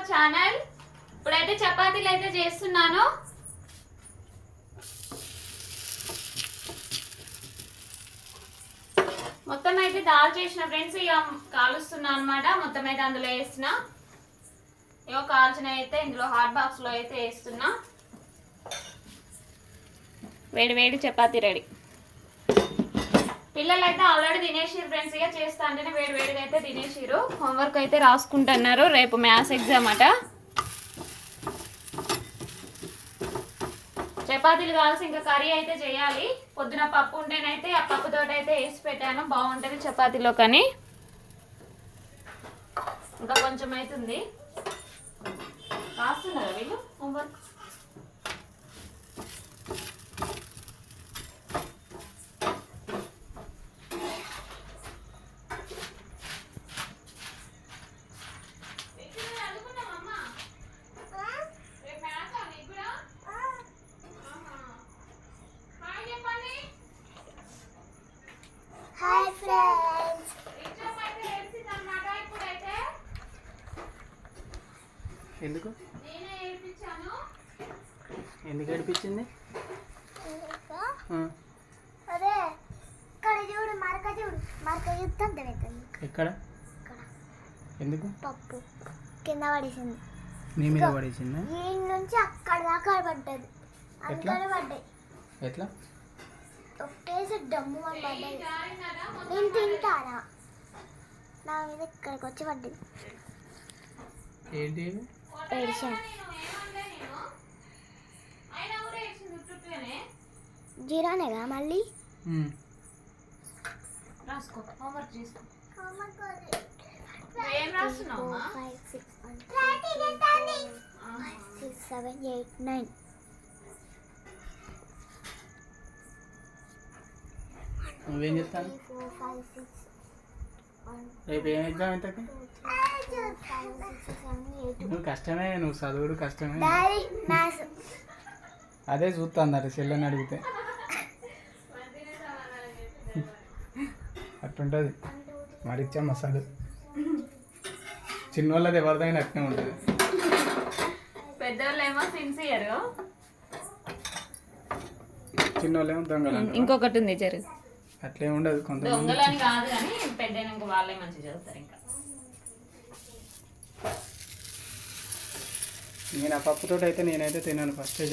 Our channel. ఇప్పుడైతే చపాతీలు అయితే చేస్తున్నాను. మొత్తం అయితే దాల్ చేసిన ఫ్రెండ్స్ ఇక కాలుస్తున్నా అనమాట మొత్తం అయితే అందులో వేసిన. ఇక కాల్చిన అయితే ఇందులో హాట్ బాక్స్లో అయితే వేస్తున్నా. వేడి వేడి చపాతీ రెడీ. పిల్లలు అయితే ఆల్రెడీ తినేసిరు ఫ్రెండ్స్ ఇక చేస్తా అంటేనే వేడి వేడిగా అయితే తినేసిరు హోంవర్క్ అయితే రాసుకుంటున్నారు రేపు మ్యాథ్స్ ఎగ్జామ్ అట. చపాతీలు కావాల్సి ఇంకా కర్రీ అయితే చేయాలి. పొద్దున పప్పు ఉంటేనైతే ఆ పప్పుతోటి అయితే వేసి పెట్టాను. బాగుంటుంది చపాతీలో కానీ. ఇంకా కొంచెం అవుతుంది రాస్తున్నారా వీళ్ళు? హోంవర్క్ హాయ్ ఫ్రెండ్స్ ఎందుకు? ఎందుకు ఏడిపించింది? అదే ఇక్కడ చూడు మరక చూడు. మరక చూస్తే అర్థమవుతుంది ఎక్కడ? ఇక్కడ. ఎందుకు? పప్పు కింద పడేసింది. నీ మీద పడేసిందా? ఈ నుంచి అక్కడ దాకా పడ్డది. ఎట్లా? ఎట్లా? ఒకేసి డమ్ము అని పడ్డది. నేను తింటానా నా మీద ఇక్కడికి వచ్చి పడ్డది. ఏంటి? ఏడిసా? జీరోనేగా మళ్ళీ. రాసుకో హోంవర్క్ చేసుకో. ఏం రాస్తున్నావమ్మా five six six seven eight nine నువ్వేం చెప్తాను ఫోర్ ఫైవ్ సిక్స్ రేపు ఏం ఎగ్జామ్ ఎయిట్ నువ్వు కష్టమే నువ్వు చదువుడు కష్టమే. అదే చూస్తాను అటు చెల్లెని అడిగితే. అట్టుంటుంది. మరి ఇచ్చాం అసలు చిన్నోళ్ళది ఎవరిదైనా అట్నే ఉంటుంది. పెద్దోళ్ళేమో సిన్సియర్ చిన్నోళ్ళేమో దొంగలు. ఇంకొకటి ఉంది జరుగు అట్లే ఉండదు కొంతమంది. దొంగలని కాదు కానీ పెద్ద వాళ్ళే మంచిగా చదువుతారు ఇంకా. నేను ఆ పప్పుతో అయితే నేనైతే తినాను ఫస్టే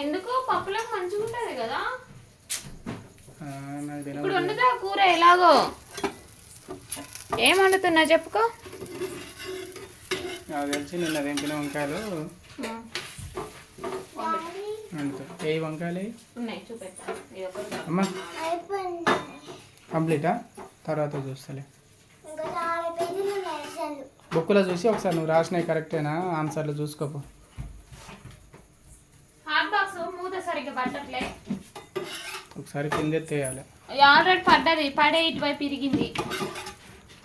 ఎందుకు? పప్పులకు మంచిగా ఉంటది కదా. ఆ, నాకు ఇప్పుడు వండుతా కూర ఎలాగో. ఏం వండుతున్నా చెప్పుకో. నాకు తెలిసి నిన్న తెంపిన వంకాయలు. ఏ వంకాయలు? అమ్మా. అయిపోయింది. కంప్లీటా? తర్వాత చూస్తలే. బుక్లో చూసి ఒకసారి నువ్వు రాసినవి కరెక్టేనా? ఆన్సర్లు చూసుకోపో. హాట్ బాక్స్ మూత సరిగ్గా పట్టట్లే. ఒకసారి కింద ఎత్తేయాలి. ఆల్రెడీ పడ్డది పడే ఇటువైపు ఇరిగింది.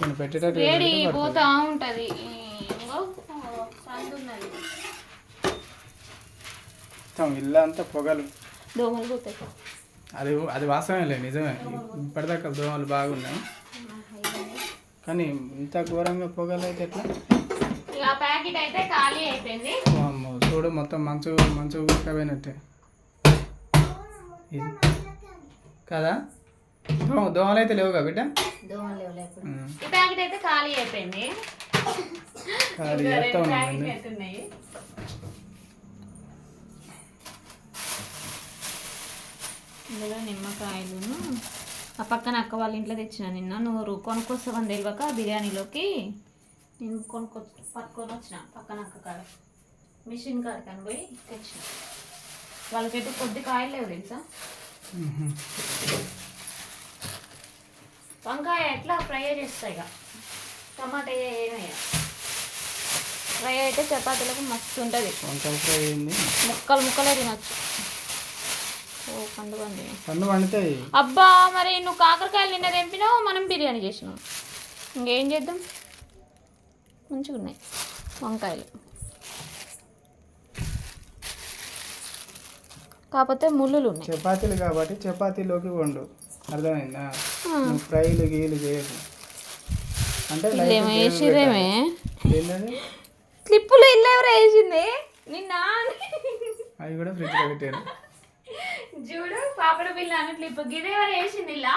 నేను పెట్టేటట్టు వేడి. పోతా ఉంటది. ఇల్లంతా పొగలు. దోమలు పోతాయి. అది అది వాస్తవమే నిజమే. ఇప్పటిదాకా దోమలు బాగున్నాయి. కానీ ఇంత ఘోరంగా పొగలు అయితే ఎట్లా? ఇక ఆ ప్యాకెట్ అయితే ఖాళీ అయిపోయింది. అమ్మో చూడు మొత్తం మంచు మంచు ఉడకపోయినట్టే కదా? దోమ దోమలు అయితే లేవుగా బిడ్డ? దోమలు లేవు. ఈ ప్యాకెట్ అయితే ఖాళీ అయిపోయింది. ఖాళీ ఇంకా చేస్తా రెండు ఉన్నాం ప్యాకెట్లు అయితే ఉన్నాయి ఇందులో నిమ్మకాయలును ఆ పక్కన అక్క వాళ్ళ ఇంట్లో తెచ్చిన నిన్న. నువ్వు కొనుక్కొస్తావని తెలియక బిర్యానీలోకి నేను కొనుక్కొచ్చి పట్టుకొని వచ్చిన పక్కన అక్క కాడ. మిషన్ కాడ కని పోయి తెచ్చిన. వాళ్ళకైతే కొద్ది కాయలు లేవు తెలుసా. వంకాయ ఎట్లా ఫ్రై చేస్తాయి ఇక టమాటా ఏమయ్యా ఫ్రై అయితే చపాతీలకు మస్తు ఉంటుంది. వంకాయ ఫ్రై అయింది ముక్కలు ముక్కలే తినొచ్చు. పండు పండి అబ్బా మరి నువ్వు కాకరకాయలు నిన్న తెంపినావు మనం బిర్యానీ చేసినాం. ఇంకేం చేద్దాం? మంచిగా ఉన్నాయి. వంకాయలు. కాకపోతే ముళ్ళులు ఉన్నాయి. చపాతీలు కాబట్టి చపాతీలోకి వండు. అర్థమైందా? ఫ్రైలు గీలు చేయకు. అంటే ఏమో వేసిరేమే క్లిప్పులు ఇల్లు ఎవరు వేసింది? నిన్న. అవి కూడా ఫ్రిడ్జ్లో పెట్టారు చూడు పాపడ పిల్ల అని క్లిప్ గిది ఎవరు వేసింది ఇలా?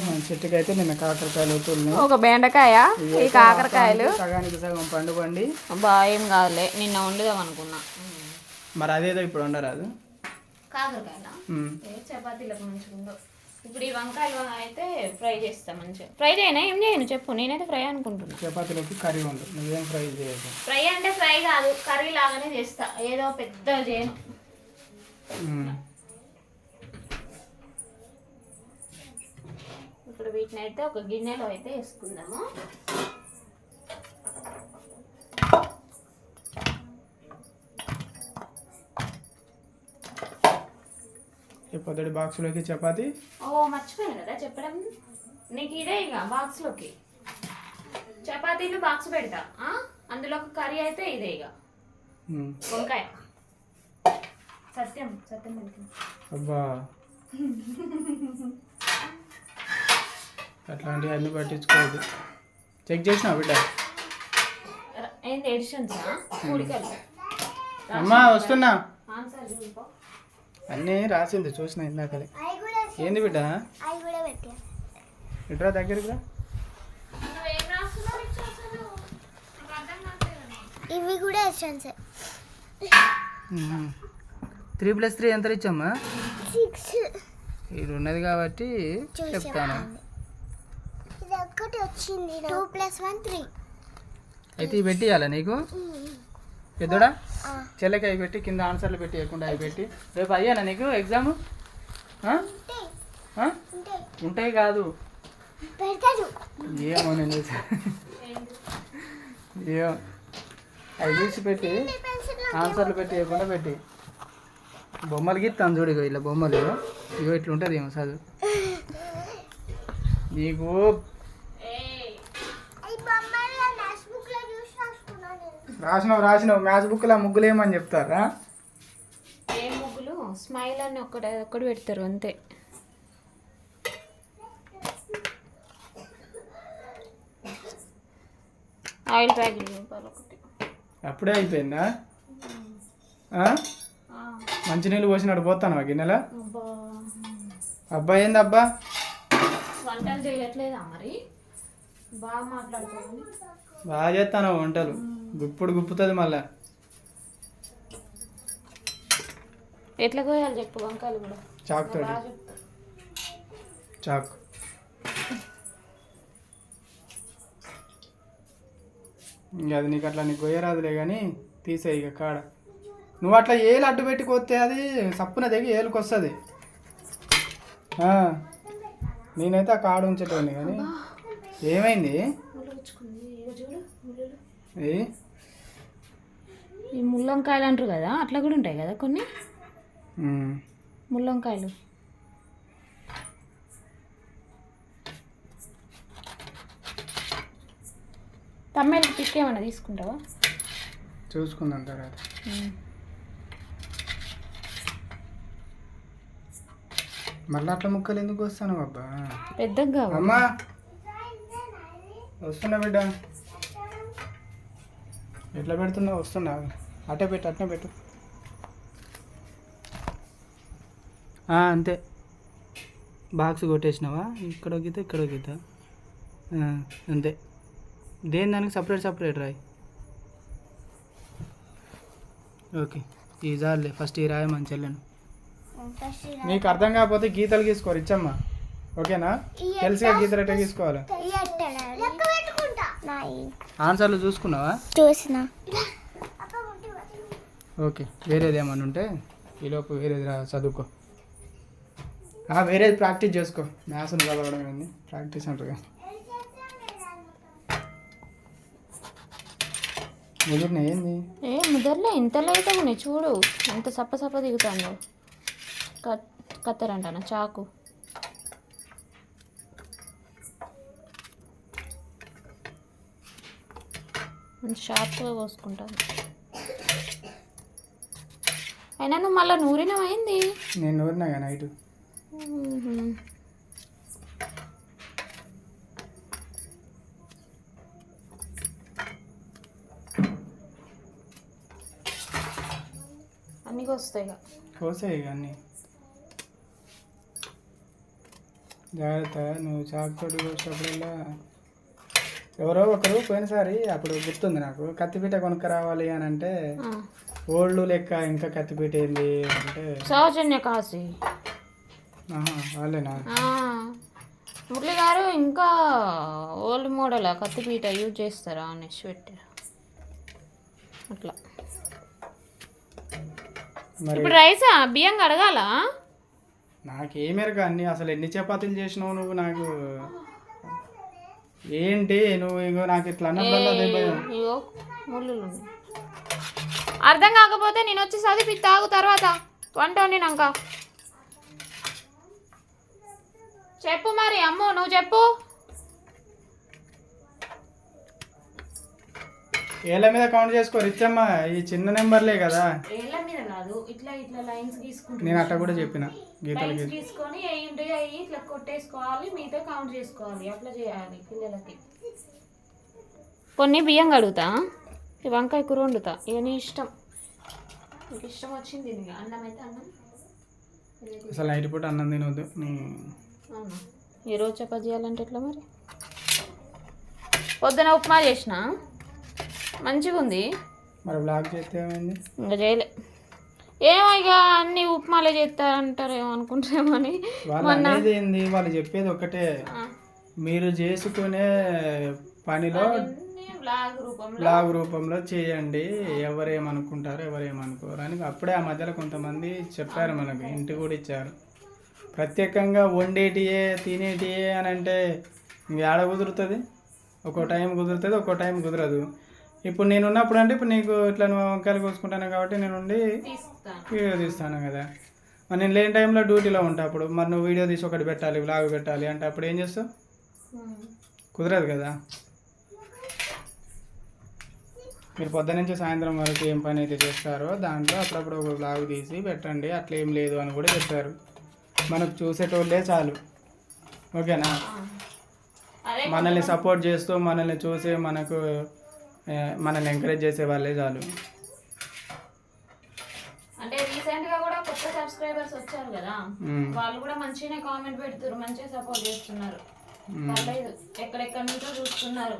మన చెట్టుకి అయితే నిన్న కాకరకాయలు అవుతున్నాయి ఒక బెండకాయ ఈ కాకరకాయలు. సగానికి సగం పండు పండి బా ఏం కాదులే నిన్న వండుదాం అనుకున్నా. మరి అదేదో ఇప్పుడు కాకరకాయల? ఉమ్. చపాతీలకు మంచిగా ఇప్పుడు ఈ వంకాయలు అయితే ఫ్రై చేస్తా మంచిగా. ఫ్రై చేయనా? ఏం చేయను? చెప్పు. నేనైతే ఫ్రై అనుకుంటున్నా. చపాతీలోకి కర్రీ వండు. నువ్వేం ఫ్రై చేయదు ఫ్రై అంటే ఫ్రై కాదు. కర్రీ లాగానే చేస్తా. ఏదో పెద్ద చేయను. ఇప్పుడు వీటిని అయితే ఒక గిన్నెలో అయితే వేసుకుందాము. ఈ పొద్దుటి బాక్స్లోకి చపాతీ. ఓ మర్చిపోయాను కదా చెప్పడం? నీకు ఇదే ఇక బాక్స్లోకి చపాతీలు బాక్స్ పెడతా. ఆ? అందులో ఒక కర్రీ అయితే ఇదే ఇక. వంకాయ. సత్యం సత్యం. అబ్బా. అట్లాంటివి అన్ని పట్టించుకోవద్దు. చెక్ చేసినా బిడ్డ? ఏంటి ఎడిషన్సా అమ్మా వస్తున్నా. అన్నీ రాసింది చూసిన ఇందాకలే ఏంది బిడ్డ? ఇట్రా దగ్గరికి రా. ఇవి కూడా ఎస్టెన్స్ త్రీ ప్లస్ త్రీ ఎంత ఇచ్చమ్మా సిక్స్. ఇది ఉన్నది కాబట్టి చెప్తాను. ఇది ఒక్కటి వచ్చింది టూ ప్లస్ వన్ త్రీ అయితే ఇవి పెట్టియాలా నీకు? పెద్దోడా చెల్లెకి అవి పెట్టి కింద ఆన్సర్లు పెట్టి ఇవ్వకుండా అవి పెట్టి. రేపు అయ్యానా నీకు ఎగ్జామ్? ఉంటాయి. కాదు. ఏమో నేను ఏమో. అవి తీసి పెట్టి ఆన్సర్లు పెట్టి ఇవ్వకుండా పెట్టి. బొమ్మలు గీస్తాను చూడు ఇగో ఇలా బొమ్మలు. ఇగో ఇట్లా ఉంటుంది ఏమో చదువు. నీకు ఏయ్, అవి బొమ్మలు నోట్స్ బుక్లో చూసి రాసుకున్నాను నేను రాసినావు రాసినావు. మ్యాథ్స్ బుక్లో ముగ్గులు ఏమని చెప్తారా? ఏ ముగ్గులు? స్మైల్ అని ఒక్కటి ఒక్కటి పెడతారు అంతే. ఆయిల్ ప్యాకెట్ ఒకటి. అప్పుడే అయిపోయిందా? మంచినీళ్ళు పోసినాడు పోతాను గిన్నెల? అబ్బా. అబ్బా ఏంది అబ్బా? వంటలు చేయట్లేదా మరి? బాగా మాట్లాడుకోవాలి బాగా చేస్తాను వంటలు? గుప్పుడు గుప్పుతుంది మళ్ళా. ఎట్లా కోయాలి చెప్పు వంకాయలు కూడా. బాగా చెప్తా చాకు. ఇంకా అది నీకు అట్లా నీకు కొయ్యరాదులే కానీ తీసేయి ఇక కాడ. నువ్వు అట్లా ఏలు అడ్డు పెట్టి కొత్తే అది సప్పున దిగి ఏలుకి వస్తుంది. నేనైతే ఆ కాడ ఉంచేటోని కానీ ఏమైంది? ఏ? ఈ ముల్లంకాయలు అంటారు కదా అట్లా కూడా ఉంటాయి కదా కొన్ని. ముల్లంకాయలు. తమ్మేళ్ళకి పిక్ ఏమన్నా తీసుకుంటావా? చూసుకుందాం తర్వాత. మళ్ళీ అట్లా ముక్కలు ఎందుకు వస్తాను అబ్బా? పెద్దగా. అమ్మా! వస్తున్నా బిడ్డ. ఎట్లా పెడుతున్నావు వస్తున్నా. అటే పెట్టు అట్నే పెట్టు. అంతే. బాక్స్ కొట్టేసినావా? ఇక్కడ గీత ఇక్కడ గీత అంతే. దేని దానికి సపరేట్ సపరేట్ రాయి? ఓకే. ఈ జాలే. ఫస్ట్ ఈ రాయి మంచి వెళ్ళను మీకు అర్థం కాకపోతే గీతలు గీసుకోరు ఇచ్చమ్మా ఓకేనా? తెలుసుగా గీతలు ఎట్లా గీసుకోవాలి? నాయి ఆన్సర్లు చూసుకున్నావా? చూసిన. ఓకే వేరేది ఏమన్నా ఉంటే ఈలోపు వేరేది రా చదువుకో. వేరేది ప్రాక్టీస్ చేసుకో. మ్యాథ్స్ని చదవడం ఏంది ప్రాక్టీస్ అంటారు ముదిరిన ఏంది? ఏ ముదర్లే ఇంత లేట్ ఉన్నాయి చూడు. ఎంత సప్ప సప్ప దిగుతుందో. కత్ కత్తరంటానా చాకు. షార్ప్గా కోసుకుంటాను. అయినా నువ్వు మళ్ళీ నూరినమైంది నేను నూరినా నైట్? అన్నీ కోస్తాయి ఇక. కోసాయి ఇక అన్నీ. జాగ్రత్త నువ్వు చాకుతోటి కోసేటప్పుడల్లా ఎవరో ఒకరు పోయినసారి అప్పుడు గుర్తుంది నాకు కత్తిపీట కొనుక్క రావాలి అని అంటే. ఓల్డ్ లెక్క ఇంకా కత్తిపీట ఏంది అంటే సౌజన్య కాశీ. వాళ్ళేనా. మురళి గారు ఇంకా ఓల్డ్ మోడల్ కత్తిపీట యూజ్ చేస్తారా అనేసి పెట్టారు. అట్లా. ఇప్పుడు రైసా? బియ్యం కడగాల? నాకేమెరక అన్ని అసలు ఎన్ని చపాతీలు చేసినావు నువ్వు నాకు? ఏంటి నువ్వు ఇంకో నాకు ఇట్లా అన్నప్పుడల్లా ఇగో ముళ్ళు. అర్థం కాకపోతే నేను వచ్చి చదివి తాగు తర్వాత. వంట వండినాక చెప్పు మరి అమ్మో నువ్వు చెప్పు. ఏళ్ళ మీద కౌంట్ చేసుకో రిచ్చమ్మ ఈ చిన్న నెంబర్లే కదా. ఏళ్ళ మీద కాదు ఇట్లా ఇట్లా లైన్స్ గీసుకుంటా నేను అట్ట కూడా చెప్పిన గీతలు లైన్స్ గీత గీసుకొని అవి ఉంటాయి అవి ఇట్లా కొట్టేసుకోవాలి మీతో కౌంట్ చేసుకోవాలి అట్లా చేయాలి పిల్లలకి. కొన్ని బియ్యం కడుగుతా ఈ వంకాయ కూర వండుతా ఇక నీ ఇష్టం. నీకు ఇష్టం వచ్చింది తిను. అన్నం అయితే అన్నం. అసలు నైట్ పూట అన్నం తినవద్దు నీ అవునా? ఈ రోజు చపాతి చేయాలంటే ఎట్లా మరి? పొద్దున ఉప్మా చేసిన? మంచిగా ఉంది మరి బ్లాక్ చేస్తే ఏమైంది? ఇంకా చేయలే. ఏమో ఇక అన్ని ఉప్మాలే చేస్తారంటారేమో అనుకుంటారేమో అని. వాళ్ళు అనేది ఏంది? వాళ్ళు చెప్పేది ఒకటే మీరు చేసుకునే పనిలో బ్లాగ్ రూపంలో. బ్లాగ్ రూపంలో చేయండి. ఎవరేమనుకుంటారు ఎవరేమనుకోరు అని అప్పుడే ఆ మధ్యలో కొంతమంది చెప్పారు మనకు. ఇంటి కూడా ఇచ్చారు. ప్రత్యేకంగా వండేటియే తినేటియే అని అంటే ఇంక ఆడ కుదురుతుంది? ఒక్కో టైం కుదురుతుంది ఒక్కో టైం కుదరదు. ఇప్పుడు నేను ఉన్నప్పుడు అంటే ఇప్పుడు నీకు ఇట్లా నువ్వు వంకాయలు కోసుకుంటాను కాబట్టి నేను ఉండి వీడియో తీస్తాను కదా. మరి నేను లేని టైంలో డ్యూటీలో ఉంటా అప్పుడు. మరి నువ్వు వీడియో తీసి ఒకటి పెట్టాలి వ్లాగ్ పెట్టాలి అంటే అప్పుడు ఏం చేస్తావు? కుదరదు కదా. మీరు పొద్దు నుంచి సాయంత్రం వరకు ఏం పని అయితే చేస్తారో దాంట్లో అప్పుడప్పుడు ఒక బ్లాగ్ తీసి పెట్టండి. అట్లా ఏం లేదు అని కూడా చెప్పారు. మనకు చూసేటోళ్ళే చాలు. ఓకేనా? మనల్ని సపోర్ట్ చేస్తూ మనల్ని చూసి మనకు మనల్ని ఎంకరేజ్ చేసే వాళ్ళే చాలు. అంటే రీసెంట్గా కూడా కొత్త సబ్స్క్రైబర్స్ వచ్చారు కదా వాళ్ళు కూడా మంచిగానే కామెంట్ పెడుతున్నారు మంచిగా సపోర్ట్ చేస్తున్నారు. పర్లేదు ఎక్కడెక్కడ నుంచో చూస్తున్నారు.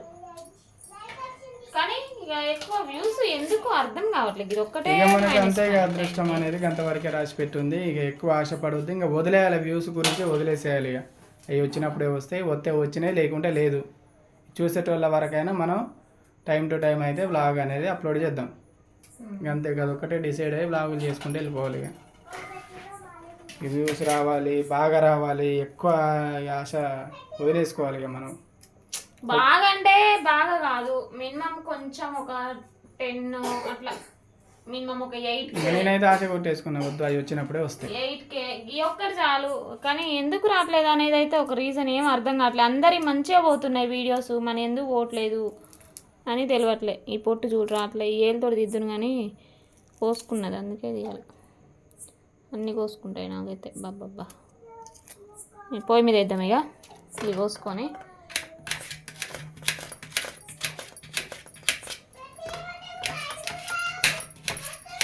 కానీ ఇక ఎక్కువ వ్యూస్ ఎందుకు అర్థం కావట్లేదు? ఇది ఒక్కటే మనకి అంతే అదృష్టం అనేది అంతవరకే రాసి పెట్టుంది. ఇక ఎక్కువ ఆశపడవద్దు. ఇంకా వదిలేయాలి వ్యూస్ గురించి వదిలేసేయాలి ఇక. అవి వచ్చినప్పుడే వస్తాయి వస్తే వచ్చినాయి లేకుంటే లేదు. చూసేటోళ్ళ వరకైనా మనం టైం టు టైం అయితే వ్లాగ్ అనేది అప్లోడ్ చేద్దాం. ఇంక అంతే కదా ఒకటే డిసైడ్ అయ్యి వ్లాగులు చేసుకుంటూ వెళ్ళిపోవాలి ఇక. వ్యూస్ రావాలి బాగా రావాలి ఎక్కువ ఆశ వదిలేసుకోవాలి ఇక మనం. బాగా అంటే బాగా కాదు. మినిమం కొంచెం ఒక టెన్ అట్లా. మినిమం ఒక ఎయిట్ నేనైతే ఆశ కొట్టేసుకున్నా వద్దు అవి వచ్చినప్పుడే వస్తాయి. Eight K. ఈ ఒక్కటి చాలు. కానీ ఎందుకు రావట్లేదు అనేది అయితే ఒక రీజన్ ఏం అర్థం కావట్లేదు. అందరి మంచిగా పోతున్నాయి వీడియోస్ మన ఎందుకు పోవట్లేదు? అని తెలియట్లే ఈ పొట్టు చూడు రావట్లే ఈ ఏళ్ళతో దిద్దును కానీ కోసుకున్నది అందుకే తీయాలి. అన్నీ కోసుకుంటాయి నాకైతే. బాబ్బా ఈ పొయ్యి మీద వేద్దాం ఇక. ఇవి కోసుకొని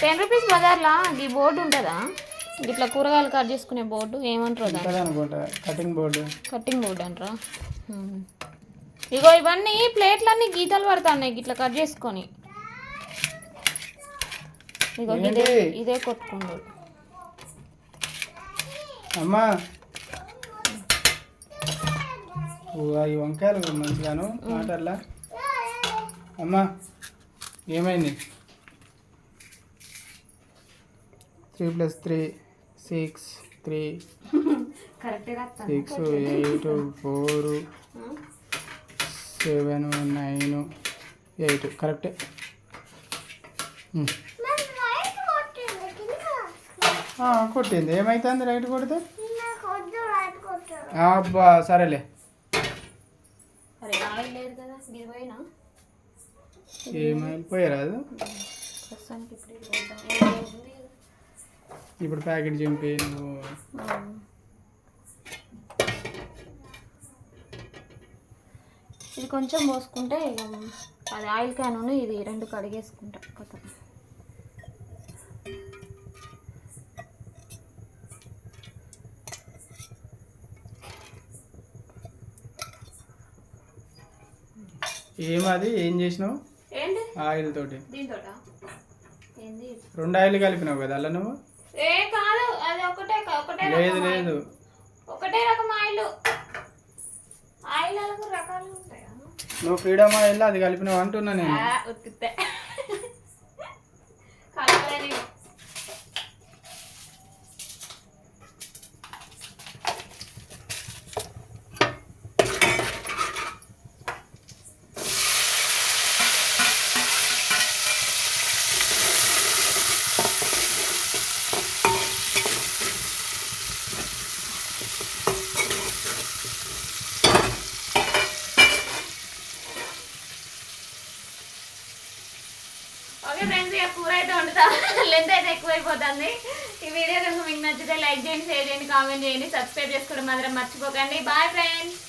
టెన్ రూపీస్ బజార్లా? ఈ బోర్డు ఉంటుందా? ఇట్లా కూరగాయలు కట్ చేసుకునే బోర్డు ఏమంటారు కటింగ్ బోర్డు. కట్టింగ్ బోర్డు అంటారా. ఇగో ఇవన్నీ ప్లేట్లన్నీ గీతలు పడుతున్నాయి ఇట్లా కట్ చేసుకొని. ఇగో ఇదే ఇదే కొట్టుకుండు. అమ్మా. ఈ వంకాయలు మంచిగాను మాటల్లా అమ్మా ఏమైంది? Three plus three six three. Six eight four. Seven nine eight. కరెక్టే. ఉమ్. మరి రైట్ కొట్టింది కింద. ఆ, కొట్టింది ఏమైతుంది రైట్ కొడితే నాకు వద్దు ఇది కొంచెం పోసుకుంటే అది ఆయిల్ క్యాను ఇది రెండు కడిగేసుకుంటా కొత్త. ఏమది ఏం చేసినావు? ఆయిల్ తోటి. రెండు ఆయిల్ కలిపినావు కదా అలా నువ్వు? ఏ కాదు అది ఒకటే ఒకటే లేదు లేదు. ఒకటే రకం ఆయిల్. ఆయిల్ రకాలు నువ్వు ఫ్రీడమ్ అది కలిపినావు అంటున్నా నేను. కామెంట్ చేయండి సబ్స్క్రైబ్ చేసుకోవడం మాత్రం మర్చిపోకండి. Bye friends